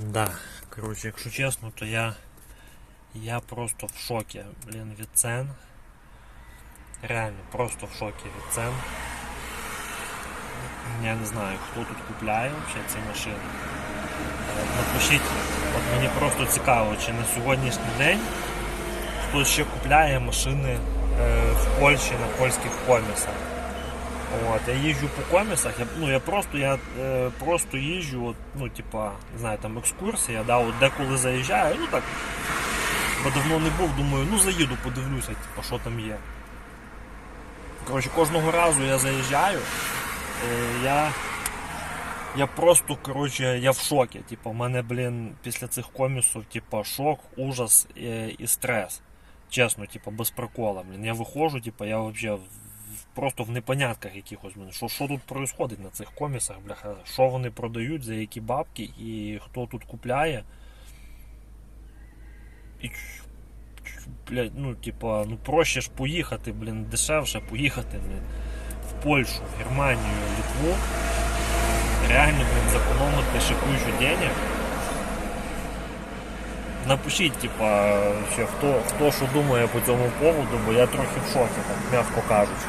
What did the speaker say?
Да, коротше, якщо чесно, то я. Я просто в шокі, блін, від цен. Реально, просто в шокі від цен. Я не знаю, хто тут купляє взагалі ці машини. Е, Напишіть, от мені просто цікаво, чи на сьогоднішній день хтось ще купляє машини е, в Польщі на польських комісах. От, я їжджу по комісах, я, ну я просто я е, просто їжджу, от, ну, типа, знаю, там екскурсія, да, от деколи заїжджаю, ну так, бо давно не був, думаю, ну заїду, подивлюся, типа, що там є. Коротше, кожного разу я заїжджаю, е, я, я просто, коротше, я в шокі. Типа, у мене, блін, після цих комісів, типа, шок, ужас е, і стрес. Чесно, типа, без прикола. Блін. Я виходжу, типа, я взагалі просто в непонятках якихось. Що, що тут відбувається на цих комісах, бляха? Що вони продають, за які бабки і хто тут купляє. І блядь, ну, типа, ну проще ж поїхати, блін, дешевше поїхати, блін, в Польщу, Германію, Литву. Реально, блін, зекономити ще кучу денег. Напишіть, типа, ще хто, хто що думає по цьому поводу, бо я трохи в шокі, так, м'яко кажучи.